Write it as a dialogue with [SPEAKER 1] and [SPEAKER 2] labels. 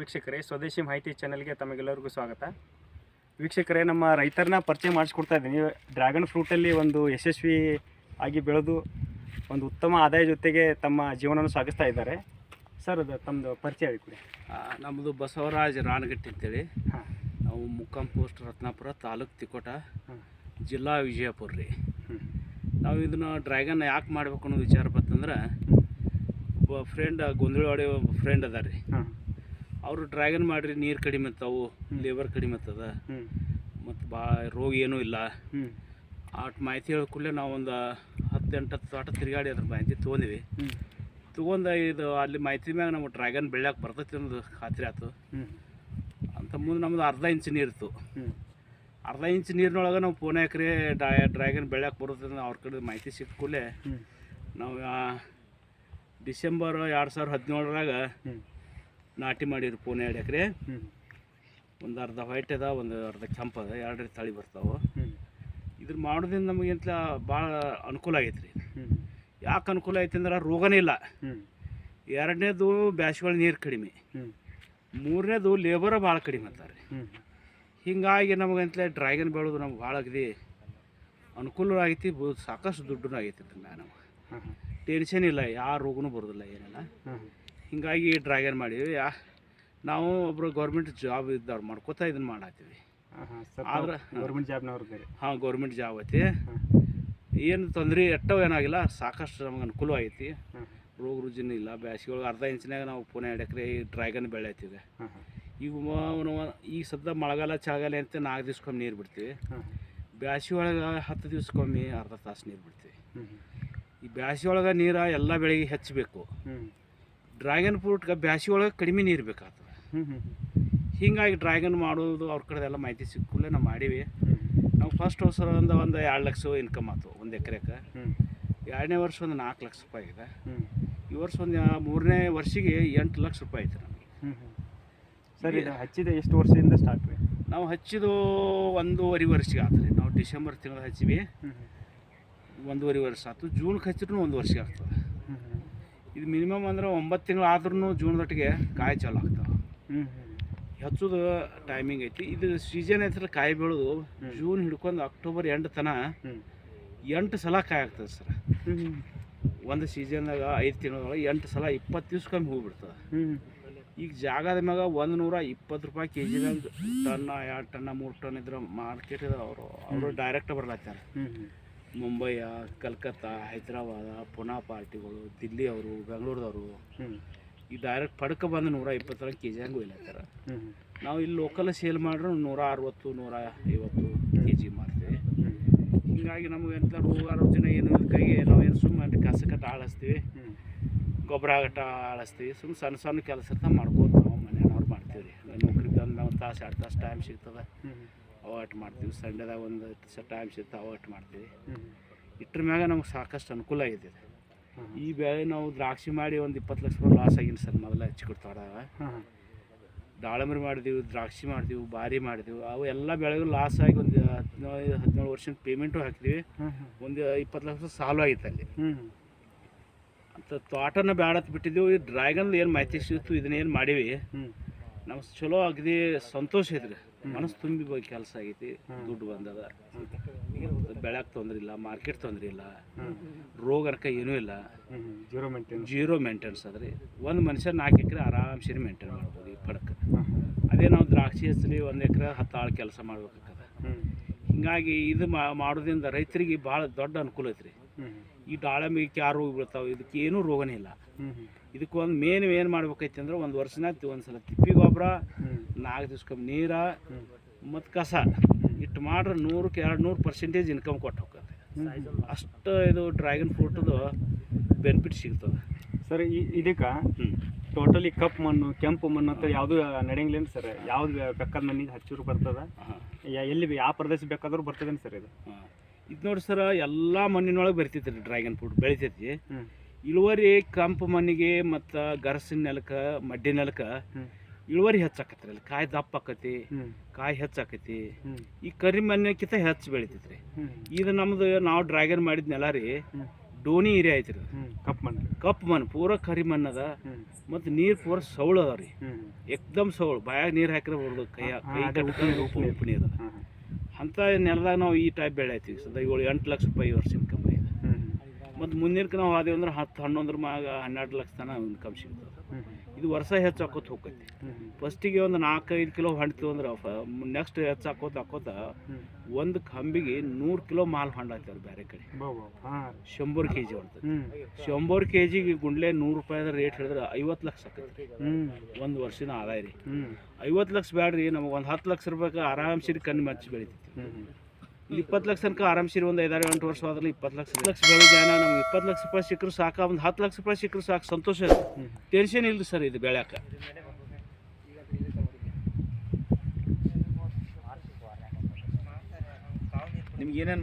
[SPEAKER 1] ವೀಕ್ಷಕರೇ ಸ್ವದೇಶಿ ಮಾಹಿತಿ ಚಾನಲ್ಗೆ ತಮಗೆಲ್ಲರಿಗೂ ಸ್ವಾಗತ. ವೀಕ್ಷಕರೇ ನಮ್ಮ ರೈತರನ್ನ ಪರಿಚಯ ಮಾಡಿಸ್ಕೊಡ್ತಾ ಇದ್ದೀನಿ. ಡ್ರ್ಯಾಗನ್ ಫ್ರೂಟಲ್ಲಿ ಒಂದು ಯಶಸ್ವಿ ಆಗಿ ಬೆಳೆದು ಒಂದು ಉತ್ತಮ ಆದಾಯ ಜೊತೆಗೆ ತಮ್ಮ ಜೀವನವನ್ನು ಸಾಗಿಸ್ತಾ ಇದ್ದಾರೆ. ಸರ್ ಅದು ತಮ್ಮದು ಪರಿಚಯ ಹೇಳಿಕೊಡಿ
[SPEAKER 2] ನಮ್ಮದು ಬಸವರಾಜ್ ರಾಣಗಟ್ಟಿ ಅಂತೇಳಿ.
[SPEAKER 1] ಹಾಂ.
[SPEAKER 2] ನಾವು ಮುಕ್ಕಾಂ ಪೋಸ್ಟ್ ರತ್ನಾಪುರ ತಾಲೂಕು ತಿಕೋಟ ಜಿಲ್ಲಾ ವಿಜಯಪುರ ರೀ. ನಾವು ಇದನ್ನು ಡ್ರ್ಯಾಗನ್ ಯಾಕೆ ಮಾಡಬೇಕು ಅನ್ನೋ ವಿಚಾರ ಬಂತಂದ್ರೆ ಒಬ್ಬ ಫ್ರೆಂಡ್ ಗೊಂದಳವಾಡಿ ಒಬ್ಬ ಫ್ರೆಂಡ್ ಅದ ರೀ ಅವರು ಡ್ರ್ಯಾಗನ್ ಮಾಡಿರಿ ನೀರು ಕಡಿಮೆ ಇರ್ತಾವು ಲೇಬರ್ ಕಡಿಮೆ ಇರ್ತದ ಮತ್ತು ಬಾ ರೋಗ ಏನೂ ಇಲ್ಲ. ಅಷ್ಟು ಮಾಹಿತಿ ಹೇಳೋ ಕೂಡಲೇ ನಾವು ಒಂದು ಹತ್ತು ಎಂಟು ಹತ್ತು ತೋಟ ತಿರುಗಾಡಿ ಅದ್ರ ಮಾಹಿತಿ ತೊಗೊಂಡಿವಿ. ತೊಗೊಂಡ ಇದು ಅಲ್ಲಿ ಮಾಹಿತಿ ಮ್ಯಾಗ ನಮಗೆ ಡ್ರ್ಯಾಗನ್ ಬೆಳ್ಯಾಕೆ ಬರ್ತೈತಿ ಅನ್ನೋದು ಖಾತ್ರಿ ಆಯ್ತು ಅಂತ ಮುಂದೆ ನಮ್ದು ಅರ್ಧ ಇಂಚ್ ನೀರಿತ್ತು
[SPEAKER 1] ಇತ್ತು.
[SPEAKER 2] ಅರ್ಧ ಇಂಚ್ ನೀರಿನೊಳಗೆ ನಾವು ಪೋನೆ ಎಕರೆ ಡ್ರ್ಯಾಗನ್ ಬೆಳ್ಯಾಕೆ ಬರುತ್ತೆ ಅವ್ರ ಕಡೆ ಮಾಹಿತಿ ಸಿಕ್ಕ ಕೂಡಲೇ ನಾವು ಡಿಸೆಂಬರ್ ಎರಡು ಸಾವಿರದ ಹದಿನೇಳರಾಗ ನಾಟಿ ಮಾಡಿದ್ರು ಪೂನೆ ಎರಡು ಎಕರೆ. ಒಂದು ಅರ್ಧ ವೈಟ್ ಅದ ಒಂದು ಅರ್ಧ ಕೆಂಪು ಅದ ಎರಡು ತಳಿ ಬರ್ತಾವೆ. ಇದ್ರ ಮಾಡೋದ್ರಿಂದ ನಮಗಿಂತ ಭಾಳ ಅನುಕೂಲ ಆಗೈತೆ ರೀ ಯಾಕೆ ಅನುಕೂಲ ಐತೆ ಅಂದ್ರೆ ರೋಗನೇ ಇಲ್ಲ. ಎರಡನೇದು ಬ್ಯಾಸ್ಗಳ ನೀರು ಕಡಿಮೆ. ಮೂರನೇದು ಲೇಬರ ಭಾಳ ಕಡಿಮೆ ಅಂತಾರೆ
[SPEAKER 1] ರೀ.
[SPEAKER 2] ಹಿಂಗಾಗಿ ನಮಗಂತಲೇ ಡ್ರ್ಯಾಗನ್ ಬೆಳೆದು ನಮ್ಗೆ ಭಾಳ ಅಗದಿ ಅನುಕೂಲ ಆಗೈತಿ ಸಾಕಷ್ಟು ದುಡ್ಡು ಆಗೈತಿ
[SPEAKER 1] ಹಾಂ
[SPEAKER 2] ಟೆನ್ಷನ್ ಇಲ್ಲ ಯಾವ ರೋಗನೂ ಬರೋದಿಲ್ಲ ಏನಿಲ್ಲ. ಹಿಂಗಾಗಿ ಡ್ರ್ಯಾಗನ್ ಮಾಡೀವಿ ಯಾ ನಾವು ಒಬ್ಬರು ಗೌರ್ಮೆಂಟ್ ಜಾಬ್ ಇದ್ದವ್ರು ಮಾಡ್ಕೋತಾ ಇದನ್ನು ಮಾಡತ್ತೀವಿ ಆದ್ರೆ-
[SPEAKER 1] ಗೌರ್ಮೆಂಟ್ ಜಾಬ್ನವ್ರಿಗೆ
[SPEAKER 2] ಹಾಂ ಗೌರ್ಮೆಂಟ್ ಜಾಬ್ ಐತಿ. ಏನು ತೊಂದರೆ ಎಟ್ಟವು ಏನಾಗಿಲ್ಲ ಸಾಕಷ್ಟು ನಮ್ಗೆ ಅನುಕೂಲ ಐತಿ. ರೋಗ ರುಜಿನ ಇಲ್ಲ ಬ್ಯಾಸಿಗೆ ಒಳಗೆ ಅರ್ಧ ಇಂಚಿನಾಗ ನಾವು ಪುನಃ ಎರಡು ಎಕರೆ ಡ್ರ್ಯಾಗನ್ ಬೆಳೆ ಐತಿವಿ
[SPEAKER 1] ಹಾಂ. ಹಾಂ
[SPEAKER 2] ಈಗ ಈ ಈಗ ಸದ್ದ ಮಳೆಗಾಲ ಚಳಗಾಲ ಅಂತ ನಾಲ್ಕು ದಿವ್ಸಕ್ಕೊಮ್ಮೆ ನೀರು ಬಿಡ್ತೀವಿ. ಬ್ಯಾಸಿಗೆ ಒಳಗೆ ಹತ್ತು ದಿವ್ಸಕ್ಕೊಮ್ಮೆ ಅರ್ಧ ತಾಸು ನೀರು ಬಿಡ್ತೀವಿ. ಈ ಬ್ಯಾಸಿಗೆ ಒಳಗೆ ನೀರು ಎಲ್ಲ ಬೆಳೆಗೆ ಹೆಚ್ಚಬೇಕು. ಡ್ರ್ಯಾಗನ್ ಫ್ರೂಟ್ಗೆ ಬ್ಯಾಸಿ ಒಳಗೆ ಕಡಿಮೆ ನೀರು ಬೇಕಾಗ್ತದೆ.
[SPEAKER 1] ಹ್ಞೂ ಹ್ಞೂ
[SPEAKER 2] ಹೀಗಾಗಿ ಡ್ರ್ಯಾಗನ್ ಮಾಡೋದು ಅವ್ರ ಕಡೆದೆಲ್ಲ ಮಾಹಿತಿ ಸಿಕ್ಕೂಲೆ ನಾವು ಮಾಡೀವಿ. ನಾವು ಫಸ್ಟ್ ವರ್ಷದಿಂದ ಒಂದು ಒಂದು ಎರಡು ಲಕ್ಷ ಇನ್ಕಮ್ ಆಯ್ತು ಒಂದು ಎಕರೆಗೆ ಎರಡನೇ ವರ್ಷ ಒಂದು ನಾಲ್ಕು ಲಕ್ಷ ರೂಪಾಯಿ ಇದೆ.
[SPEAKER 1] ಹ್ಞೂ
[SPEAKER 2] ಈ ವರ್ಷ ಒಂದು ಮೂರನೇ ವರ್ಷಿಗೆ ಎಂಟು ಲಕ್ಷ ರೂಪಾಯಿ ಐತೆ ನಮಗೆ.
[SPEAKER 1] ಸರಿ ಹಚ್ಚಿದೆ ಎಷ್ಟು ವರ್ಷದಿಂದ ಸ್ಟಾರ್ಟ್ ರೀ
[SPEAKER 2] ನಾವು ಹಚ್ಚಿದ್ದು ಒಂದೂವರೆ ವರ್ಷಿಗೆ ಆತು ರೀ. ನಾವು ಡಿಸೆಂಬರ್ ತಿಂಗಳು ಹಚ್ಚಿವಿ. ಒಂದೂವರೆ ವರ್ಷ ಆಯ್ತು ಜೂನ್ಗೆ ಹಚ್ಚಿದ್ರು ಒಂದು ವರ್ಷ ಆಗ್ತದೆ. ಇದು ಮಿನಿಮಮ್ ಅಂದ್ರೆ ಒಂಬತ್ತು ತಿಂಗಳು ಆದ್ರೂ ಜೂನ್ದೊಟ್ಟಿಗೆ ಕಾಯಿ ಚಾಲು ಆಗ್ತಾವೆ ಹೆಚ್ಚುದು ಟೈಮಿಂಗ್ ಐತಿ. ಇದು ಸೀಸನ್ ಐತ್ರ ಕಾಯಿ ಬೆಳೆದು ಜೂನ್ ಹಿಡ್ಕೊಂಡು ಅಕ್ಟೋಬರ್ ಎಂಟು ತನ ಎಂಟು ಸಲ ಕಾಯಿ ಆಗ್ತದೆ ಸರ್. ಒಂದು ಸೀಸನ್ದಾಗ ಐದು ತಿಂಗಳೊಳಗೆ ಎಂಟು ಸಲ ಇಪ್ಪತ್ತು ದಿವ್ಸ ಕಮ್ಮಿ ಬಿಡ್ತದೆ
[SPEAKER 1] ಹ್ಞೂ
[SPEAKER 2] ಈಗ ಜಾಗದ ಮ್ಯಾಗ ಒಂದು ನೂರ ಇಪ್ಪತ್ತು ರೂಪಾಯಿ ಕೆ ಜಿದಾಗ ಟನ್ನ ಎರಡು ಟನ್ನ ಮೂರು ಟನ್ ಇದ್ರೆ ಮಾರ್ಕೆಟ್ ಅವರು ಅವರು ಡೈರೆಕ್ಟ್ ಬರ್ಲತ್ತಾರೆ. ಮುಂಬೈಯ ಕಲ್ಕತ್ತಾ ಹೈದರಾಬಾದ ಪುನಾ ಪಾರ್ಟಿಗಳು ದಿಲ್ಲಿ ಅವರು ಬೆಂಗಳೂರದವರು ಈ ಡೈರೆಕ್ಟ್ ಪಡ್ಕ ಬಂದು ನೂರ ಇಪ್ಪತ್ತರ ಕೆ ಜಿ ಹಂಗೆ ಒಯ್ಲತ್ತಾರ. ನಾವು ಇಲ್ಲಿ ಲೋಕಲ್ ಸೇಲ್ ಮಾಡ್ರೆ ನೂರ ಅರವತ್ತು ನೂರ ಐವತ್ತು ಕೆ ಜಿ ಮಾರ್ತೀವಿ. ಹೀಗಾಗಿ ನಮ್ಗೆ ಎಂತ ರೋಗ ರುಜಿನ ಏನು ಕೈಗೆ ನಾವು ಏನು ಸುಮ್ಮನೆ ಕಸ ಕಟ್ಟ ಆಳಿಸ್ತೀವಿ. ಗೊಬ್ಬರ ಕಟ್ಟ ಆಳಿಸ್ತೀವಿ. ಸುಮ್ ಸಣ್ಣ ಸಣ್ಣ ಕೆಲಸ ಮಾಡ್ಕೋತ ನಾವು ಮನೆಯವ್ರು ಮಾಡ್ತೀವಿ ರೀ ನೌಕರಿ ತಂದು ನಾವು ತಾಸು ಎರಡು ತಾಸು ಟೈಮ್ ಸಿಗ್ತದೆ.
[SPEAKER 1] ಹ್ಞೂ
[SPEAKER 2] ಅವ ಅಟ್ ಮಾಡ್ತೀವಿ. ಸಂಡೆದಾಗ ಒಂದು ಟೈಮ್ ಸಿಗ್ತಾ ಅವಾಟ್ ಮಾಡ್ತೀವಿ. ಇಟ್ರ ಮ್ಯಾಗ ನಮ್ಗೆ ಸಾಕಷ್ಟು ಅನುಕೂಲ ಆಗಿದೆ. ಈ ಬೆಳೆ ನಾವು ದ್ರಾಕ್ಷಿ ಮಾಡಿ ಒಂದು ಇಪ್ಪತ್ತು ಲಕ್ಷ ರೂಪಾಯಿ ಲಾಸ್ ಆಗಿನ ಸರ್ ಮೊದಲ
[SPEAKER 1] ಹಾಂ
[SPEAKER 2] ದಾಳಂಬರಿ ಮಾಡಿದೀವಿ ದ್ರಾಕ್ಷಿ ಮಾಡಿದೀವಿ ಬಾರಿ ಮಾಡಿದೀವಿ. ಅವು ಎಲ್ಲ ಬೆಳೆಗಳು ಲಾಸ್ ಆಗಿ ಒಂದು ಹದಿನೇಳು ಹದಿನೇಳು ವರ್ಷದ ಪೇಮೆಂಟು ಹಾಕಿದ್ವಿ. ಒಂದು ಇಪ್ಪತ್ತು ಲಕ್ಷ ಸಾಲು ಆಗಿತ್ತು ಅಲ್ಲಿ. ಅಂತ ತೋಟನ ಬ್ಯಾಡತ್ ಬಿಟ್ಟಿದ್ದೀವಿ ಈ ಡ್ರ್ಯಾಗನ್ ಏನು ಮಾಹಿತಿ ಸಿಕ್ತು ಇದನ್ನೇನು ಮಾಡೀವಿ. ನಮ್ಗೆ ಚಲೋ ಆಗಿದೆ ಸಂತೋಷ ಐತ್ರಿ. ಮನಸ್ಸು ತುಂಬಿ ಕೆಲಸ ಆಗೈತಿ ದುಡ್ಡು ಬಂದದ. ಬೆಳಕ್ ತೊಂದ್ರೆ ಇಲ್ಲ ಮಾರ್ಕೆಟ್ ತೊಂದರೆ ಇಲ್ಲ ರೋಗ ಅರ್ಕ ಏನೂ ಇಲ್ಲ.
[SPEAKER 1] ಜೀರೋ ಮೇಂಟೈನ್
[SPEAKER 2] ಜೀರೋ ಮೇಂಟೆನ್ಸ್ ಅದ್ರಿ ಒಂದು ಮನುಷ್ಯ ನಾಲ್ಕು ಎಕರೆ ಆರಾಮ್ಸೆ ಮೇಂಟೈನ್ ಮಾಡ್ಬೋದು ಈ ಪಡಕ್ಕೆ
[SPEAKER 1] ಹಾಂ
[SPEAKER 2] ಅದೇ ನಾವು ದ್ರಾಕ್ಷಿ ಹಚ್ಚಲಿ ಒಂದು ಎಕರೆ ಹತ್ತಾಳು ಆಳು ಕೆಲಸ ಮಾಡ್ಬೇಕಾಗ್ತದ ಹಿಂಗಾಗಿ ಇದು ಮಾ- ಮಾಡೋದ್ರಿಂದ ರೈತರಿಗೆ ಭಾಳ ದೊಡ್ಡ ಅನುಕೂಲ ಐತ್ರಿ. ಈ ದಾಳಂಬಿಗೆ ಯಾರು ರೋಗ ಬೀಳ್ತಾವೆ ಇದಕ್ಕೆ ಏನೂ ರೋಗನೇ ಇಲ್ಲ. ಇದಕ್ಕೆ ಒಂದು ಮೇನ್ ಏನು ಮಾಡ್ಬೇಕೈತಿ ಅಂದ್ರೆ ಒಂದು ವರ್ಷನ ಒಂದು ಸಲ ತಿಪ್ಪಿ ಗೊಬ್ಬರ ನಾಲ್ಕು ದಿವ್ಸಕ್ಕೊಮ್ಮೆ ನೀರ ಮತ್ತು ಕಸ. ಇಟ್ಟು ಮಾಡ್ರೆ ನೂರಕ್ಕೆ ಎರಡು ನೂರು ಪರ್ಸೆಂಟೇಜ್ ಇನ್ಕಮ್ ಕೊಟ್ಟು ಹೋಗ್ತದೆ. ಅಷ್ಟು ಇದು ಡ್ರ್ಯಾಗನ್ ಫ್ರೂಟದು ಬೆನಿಫಿಟ್ ಸಿಗ್ತದೆ.
[SPEAKER 1] ಸರ್ ಈ ಇದಕ್ಕೆ ಟೋಟಲಿ ಕಪ್ಪು ಮಣ್ಣು ಕೆಂಪು ಮಣ್ಣು ಅಂತ ಯಾವುದು ನಡೆಯಂಗಿಲ್ಲ ಸರ್? ಯಾವ್ದು ಬೇಕಾದ ಮಣ್ಣಿಗೆ ಹಚ್ಚೂರು ಬರ್ತದ? ಯಾ- ಎಲ್ಲಿ ಯಾವ ಪ್ರದೇಶ ಬೇಕಾದ್ರೂ ಬರ್ತದೇನು ಸರ್ ಇದು?
[SPEAKER 2] ಇದು ನೋಡಿ ಸರ್ ಎಲ್ಲ ಮಣ್ಣಿನೊಳಗೆ ಬರ್ತೈತೆ ರೀ ಡ್ರ್ಯಾಗನ್ ಫ್ರೂಟ್ ಬೆಳಿತೈತಿ ಇಳುವರಿ ಕೆಂಪು ಮಣ್ಣಿಗೆ ಮತ್ತು ಗರಸಿನ ನೆಲಕ್ಕೆ ಮಡ್ಡಿ ನೆಲಕ್ಕೆ ಇಳುವರಿ ಹೆಚ್ಚಾಕತ್ರಿ ಅಲ್ಲಿ ಕಾಯಿ ದಪ್ಪ ಆಕತಿ ಕಾಯಿ ಹೆಚ್ಚಾಕತಿ ಈ ಕರಿ ಮನೆಕ್ಕಿಂತ ಹೆಚ್ಚು
[SPEAKER 1] ಬೆಳಿತೈತ್ರಿ.
[SPEAKER 2] ಇದು ನಮ್ದು ನಾವು ಡ್ರ್ಯಾಗನ್ ಮಾಡಿದ ನೆಲ ರೀ
[SPEAKER 1] ಡೋಣಿ
[SPEAKER 2] ಡೋನಿ ಏರಿಯಾ ಐತ್ರಿ
[SPEAKER 1] ಕಪ್ಪು ಕಪ್ ಮಣ್ಣು.
[SPEAKER 2] ಕಪ್ಪು ಮಣ್ಣು ಪೂರ ಕರಿ ಮಣ್ಣು ಅದ. ಮತ್ತು ನೀರು ಪೂರ ಸೌಳು ಅದ ರೀ. ಎಕ್ದಮ್ ಸೌಳು ಬಾಯಾಗ ನೀರು ಹಾಕಿದ್ರೆ ಹೊಡ್ದು ಕೈ ಕೈ
[SPEAKER 1] ಉಪ್ಪು ನೀರು,
[SPEAKER 2] ಅದ ಅಂಥ ನೆಲದಾಗ ನಾವು ಈ ಟೈಪ್ ಬೆಳೆ ಐತಿ ಸದ ಏಳು ಎಂಟು ಲಕ್ಷ ರೂಪಾಯಿ ವರ್ಷ ಇನ್ಕಮ್ ಇದೆ ಮತ್ತು ಮುಂದಿನಕ್ಕೆ ನಾವು ಆದೇವು ಅಂದ್ರೆ ಹತ್ತು ಹನ್ನೊಂದ್ರ ಮ್ಯಾಗ ಹನ್ನೆರಡು ಲಕ್ಷ ತನಕ ಇನ್ಕಮ್ ಸಿಗ್ತದೆ. ಇದು ವರ್ಷ ಹೆಚ್ಚು ಹಾಕೋತ ಹೋಗ್ತೈತಿ ಫಸ್ಟಿಗೆ ಒಂದು ನಾಲ್ಕೈದು ಕಿಲೋ ಹೊಂಡ್ತೀವಿ ಅಂದ್ರೆ ನೆಕ್ಸ್ಟ್ ಹೆಚ್ಚು ಹಾಕೋತ ಒಂದು ಕಂಬಿಗೆ ನೂರು ಕಿಲೋ ಮಾಲ್ ಹೊಂಡಾಯ್ತವ್ರು ಬೇರೆ ಕಡೆ. ಶಂಬರ್ ಕೆ ಜಿ
[SPEAKER 1] ಹ್ಞೂ
[SPEAKER 2] ಶಂಬರ್ ಕೆ ಜಿಗೆ ಗುಂಡ್ಲೆ ನೂರು ರೂಪಾಯಿದ ರೇಟ್ ಹೇಳಿದ್ರೆ ಐವತ್ತು ಲಕ್ಷ ಆಕೈತಿ ಒಂದು ವರ್ಷದ ಆದಾಯ ರೀ. ಐವತ್ತು ಲಕ್ಷ ಬ್ಯಾಡ್ರಿ ನಮಗೆ ಒಂದು ಹತ್ತು ಲಕ್ಷ ರೂಪಾಯಿಗೆ ಆರಾಮ್ಸಿರಿ ಕಣ್ಣು ಮಚ್ಚಿ ಬೆಳಿತೈತಿ. ಇಲ್ಲಿ ಇಪ್ಪತ್ತು ಲಕ್ಷ ತನಕ ಆರಾಮ್ಸಿರಿ ಒಂದು ಐದಾರು ಎಂಟು ವರ್ಷ ಆದ್ರೆ ಇಪ್ಪತ್ತು ಲಕ್ಷ ಲಕ್ಷ ಬೆಳೆ ಜಾನ ನಮ್ಗೆ ಇಪ್ಪತ್ತು ಲಕ್ಷ ರೂಪಾಯಿ ಸಿಕ್ಕರು ಸಾಕು ಒಂದು ಹತ್ತು ಲಕ್ಷ ರೂಪಾಯಿ ಸಿಕ್ಕರು ಸಾಕು ಸಂತೋಷ ಟೆನ್ಷನ್ ಇಲ್ರಿ ಸರ್ ಇದು ಬೆಳ್ಯಾಕ. ನಿಮ್ಗೆ ಏನೇನು